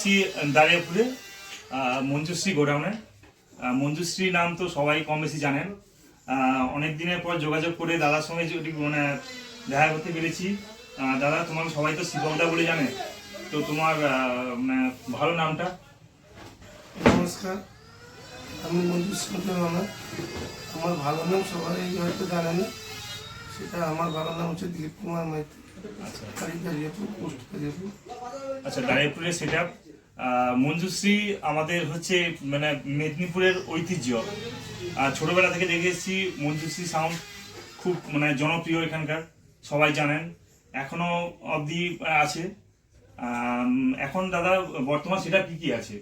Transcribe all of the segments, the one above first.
এসেছি দাঁড়িয়াপুরে মঞ্জুশ্রী গোডাউনে। মঞ্জুশ্রী নাম তো সবাই কম বেশি জানেন। অনেক দিনের পর যোগাযোগ করে দাদার সঙ্গে যদি মানে দেখা করতে পেরেছি। দাদা তোমার সবাই তো শিবকদা বলে জানে। তো তোমার মানে ভালো নামটা? নমস্কার আমি মঞ্জুর সন্তান আমার। ভালো নাম সবাই হয়তো জানে না সেটা আমার ভালো নাম হচ্ছে দিলীপ কুমার মাইতি। আচ্ছা। বাড়ি কারিয়াপুর পোস্ট কারিয়াপুর আচ্ছা দাঁড়িয়াপুরের সেট মঞ্জুশ্রী আমাদের হচ্ছে মানে মেদিনীপুরের ঐতিহ্য। আর ছোটবেলা থেকে দেখে এসেছি মঞ্জুশ্রী সাউন্ড খুব মানে জনপ্রিয় এখানকার সবাই জানেন। এখনও অবধি আছে। এখন দাদা বর্তমান সেটা কি কি আছে?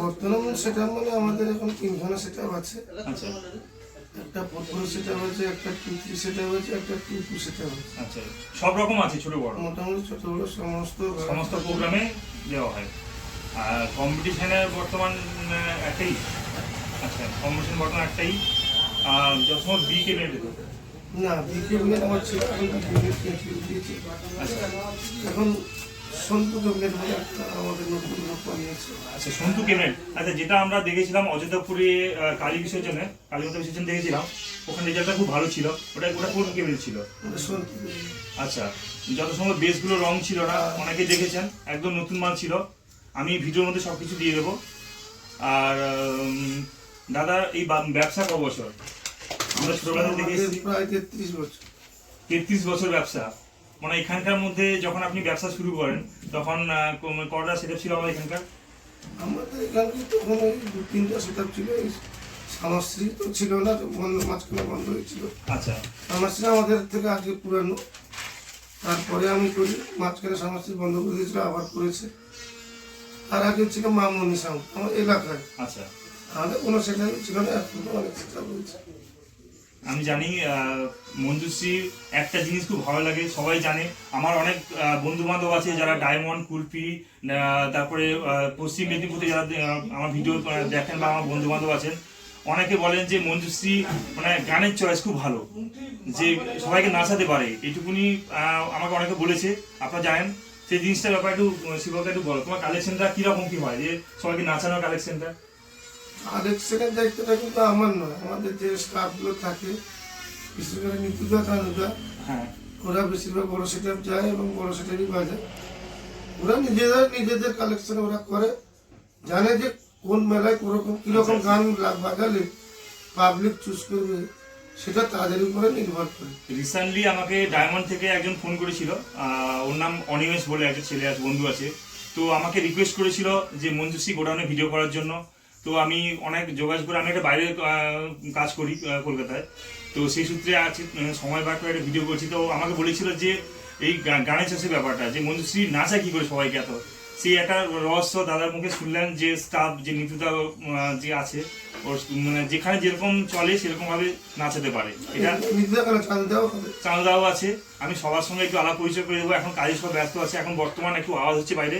বর্তমান সেটা মানে আমাদের এখন তিনখানা সেট আছে। আচ্ছা। একটা ফোর সেট আছে একটা টু থ্রি সেট আছে একটা টু টু সেট আছে আচ্ছা সব রকম আছে ছোট বড়? মোটামুটি ছোট বড় সমস্ত সমস্ত প্রোগ্রামে দেওয়া হয়। আর কম্পিটিশনের বর্তমান একটাই। আচ্ছা কম্পিটিশন বর্তমান একটাই। আর যখন বি কে কেবিনেট না বিকে মিনিট আমার ছিল এখন সন্তু ক্যাবিনেট আমাদের নতুন লোক বানিয়েছে আচ্ছা সন্তু কেবিনেট আচ্ছা যেটা আমরা দেখেছিলাম অযোধ্যাপুরে কালী বিসর্জনে কালী মাতা বিসর্জন দেখেছিলাম ওখানে রেজাল্টটা খুব ভালো ছিল। ওটা ওটা কোন কেবিনেট ছিল? সন্তু আচ্ছা যত সময় বেসগুলো রং ছিল না অনেকে দেখেছেন একদম নতুন মাল ছিল। আমি ভিডিওর মধ্যে সব কিছু দিয়ে দেবো। আর দাদা এই ব্যবসা ক বছর আমরা ছোটবেলা থেকে প্রায় তেত্রিশ বছর। তেত্রিশ বছর ব্যবসা। মানে এখানকার মধ্যে যখন আপনি ব্যবসা শুরু করেন তখন কটা সেটা ছিল আমাদের এখানকার? আমাদের এখানে তখন ওই দু তিনটা সেটাপ ছিল। এই সামশ্রী তো ছিল না বন্ধ মাঝখানে বন্ধ হয়েছিল। আচ্ছা। সামশ্রী আমাদের থেকে আগে পুরানো। তারপরে আমি করি মাঝখানে সামশ্রী বন্ধ করে দিয়েছিল আবার করেছে। আর আগে ছিল মামনি সাউন্ড আমার এলাকায়। আচ্ছা। আমাদের কোনো সেটাই ছিল না এখন অনেক সেটা আমি জানি মঞ্জুশ্রীর একটা জিনিস খুব ভালো লাগে সবাই জানে। আমার অনেক বন্ধু বান্ধব আছে যারা ডায়মন্ড কুলপি তারপরে পশ্চিম মেদিনীপুরে যারা আমার ভিডিও দেখেন বা আমার বন্ধু বান্ধব আছেন অনেকে বলেন যে মঞ্জুশ্রী মানে গানের চয়েস খুব ভালো যে সবাইকে নাচাতে পারে। এইটুকুনি আহ, আমাকে অনেকে বলেছে আপনারা জানেন সেই জিনিসটার ব্যাপারে একটু শিবকা একটু বলো তোমার কালেকশনটা কীরকম কি হয়? যে সবাইকে নাচানোর কালেকশনটা আরেকশনের দায়িত্বটা কিন্তু আমার নয় আমাদের যে স্টাফগুলো থাকে বিশেষ করে নিতুদা কানুদা হ্যাঁ। ওরা বেশিরভাগ বড় সেটআপ যায় এবং বড় সেটআপই বাজায়। ওরা নিজেদের নিজেদের কালেকশন ওরা করে জানে যে কোন মেলায় কোরকম কীরকম গান বাজালে পাবলিক চুজ করবে সেটা তাদের উপরে নির্ভর করে। রিসেন্টলি আমাকে ডায়মন্ড থেকে একজন ফোন করেছিল ওর নাম অনিমেষ বলে একটা ছেলে আছে বন্ধু আছে। তো আমাকে রিকোয়েস্ট করেছিল যে মঞ্জুশ্রী গোডাউনে ভিডিও করার জন্য। তো আমি অনেক যোগাযোগ করে আমি একটা বাইরে কাজ করি কলকাতায়। তো সেই সূত্রে আছে সময় বার করে একটা ভিডিও করছি। তো আমাকে বলেছিল যে এই গানের চাষের ব্যাপারটা যে মঞ্জুশ্রী নাচা কি করে সবাইকে এত? সেই একটা রহস্য দাদার মুখে শুনলেন যে স্টাফ যে নিতুদা যে আছে ওর মানে যেখানে যেরকম চলে সেরকম ভাবে নাচাতে পারে। এটা চাঁদাও আছে। আমি সবার সঙ্গে একটু আলাপ পরিচয় করে দেবো। এখন কাজে সব ব্যস্ত আছে। এখন বর্তমান একটু আওয়াজ হচ্ছে বাইরে।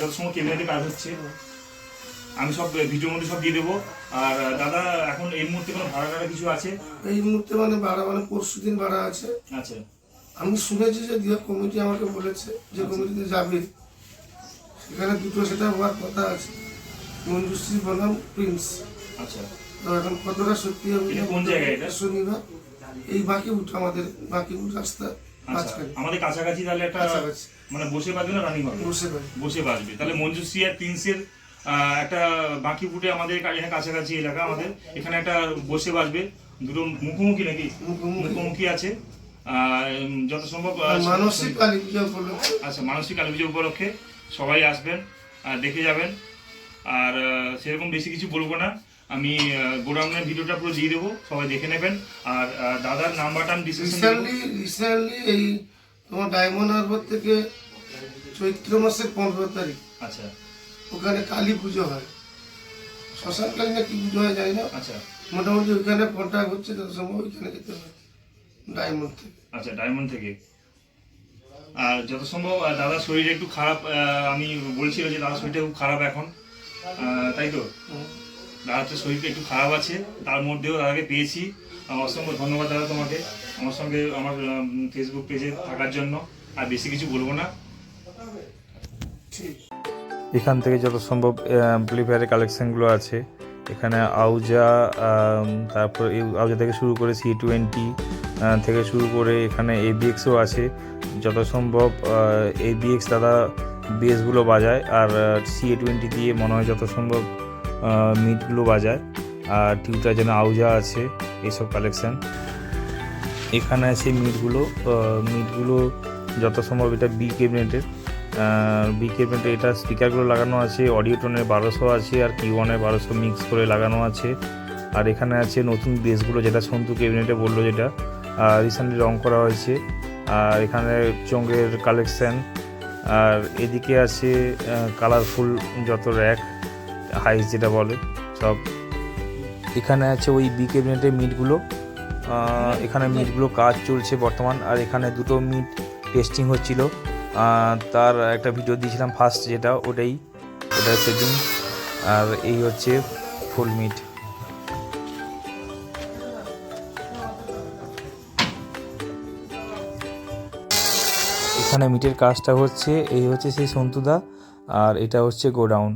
যত সময় ক্যামেরাতে কাজ হচ্ছে। আমি সব ভিডিওর মধ্যে সব দিয়ে দেবো। আর দাদা এখন এই মুহূর্তে কোনো ভাড়া টাড়া কিছু আছে? এই মুহূর্তে মানে ভাড়া মানে পরশু দিন ভাড়া আছে। আচ্ছা। আমি শুনেছি যে দিয়া কমিটি আমাকে বলেছে যে কমিটিতে যাবে। সেখানে দুটো সেটা হওয়ার কথা আছে। মঞ্জুশ্রী বনাম প্রিন্স। আচ্ছা। তো এখন কতটা সত্যি হবে কোন জায়গায় এটা? শনিবার এই বাকি উঠ আমাদের বাকি উঠ রাস্তা আচ্ছা। আমাদের কাছাকাছি তাহলে একটা। মানে বসে বাজবে না রানিং হবে? বসে বসে বাজবে। তাহলে মঞ্জুশ্রী আর প্রিন্সের একটা বাকি ফুটে আমাদের এখানে কাছাকাছি এলাকা আমাদের। এখানে একটা বসে বাজবে দুটো মুখোমুখি নাকি? মুখোমুখি। আছে। আর যত সম্ভব মানসিক কালী পূজা উপলক্ষে। আচ্ছা মানসিক কালী পুজো উপলক্ষে সবাই আসবেন দেখে যাবেন। আর সেরকম বেশি কিছু বলব না। আমি গোডাউনের ভিডিওটা পুরো দিয়ে দেবো সবাই দেখে নেবেন। আর দাদার নাম্বারটা আমি রিসেন্টলি রিসেন্টলি এই তোমার ডায়মন্ড হারবার থেকে চৈত্র মাসের পনেরো তারিখ। আচ্ছা। ওখানে কালী পুজো হয়। শ্মশান কালী না কি পুজো হয় জানি না। আচ্ছা। মোটামুটি ওইখানে কন্ট্যাক্ট হচ্ছে তত সময় ওইখানে যেতে হয়। ডায়মন্ড থেকে। আচ্ছা ডায়মন্ড থেকে। আর যত সম্ভব দাদার শরীর একটু খারাপ আমি বলছিল যে দাদার শরীরটা খুব খারাপ এখন। তাই তো? দাদার তো শরীরটা একটু খারাপ আছে। তার মধ্যেও দাদাকে পেয়েছি। অসংখ্য ধন্যবাদ দাদা তোমাকে। আমার সঙ্গে আমার ফেসবুক পেজে থাকার জন্য। আর বেশি কিছু বলব না। ঠিক। এখান থেকে যত সম্ভব অ্যাম্পলিফায়ারের কালেকশানগুলো আছে। এখানে আউজা তারপর আউজা থেকে শুরু করে সি টোয়েন্টি থেকে শুরু করে এখানে এবিএক্সও আছে। যত সম্ভব এবিএক্স দাদা বেসগুলো বাজায়, আর সি এ টোয়েন্টি দিয়ে মনে হয় যত সম্ভব মিটগুলো বাজায়। আর টিউটার যেন আউজা আছে, এইসব কালেকশান এখানে আছে মিটগুলো মিটগুলো যত সম্ভব এটা বি ক্যাবিনেটের বি ক্যাবিনেটে এটা স্পিকারগুলো লাগানো আছে অডিও টোনের বারোশো আছে আর কি ওয়ানের বারোশো মিক্স করে লাগানো আছে। আর এখানে আছে নতুন বেসগুলো যেটা সন্তু ক্যাবিনেটে বলল যেটা রিসেন্টলি রং করা হয়েছে। আর এখানে চঙ্গের কালেকশান আর এদিকে আছে কালারফুল যত র্যাক হাইস যেটা বলে, সব। এখানে আছে ওই বি ক্যাবিনেটের মিটগুলো এখানে মিটগুলো কাজ চলছে বর্তমান, আর এখানে দুটো মিট টেস্টিং হচ্ছিল। তার একটা ভিডিও দিয়েছিলাম ফার্স্ট যেটা, ওটাই, ওটা সেটিং আর এই হচ্ছে ফুল মিট এখানে মিটের কাজটা হচ্ছে, এই হচ্ছে সেই সন্তুদা, আর এটা হচ্ছে গোডাউন।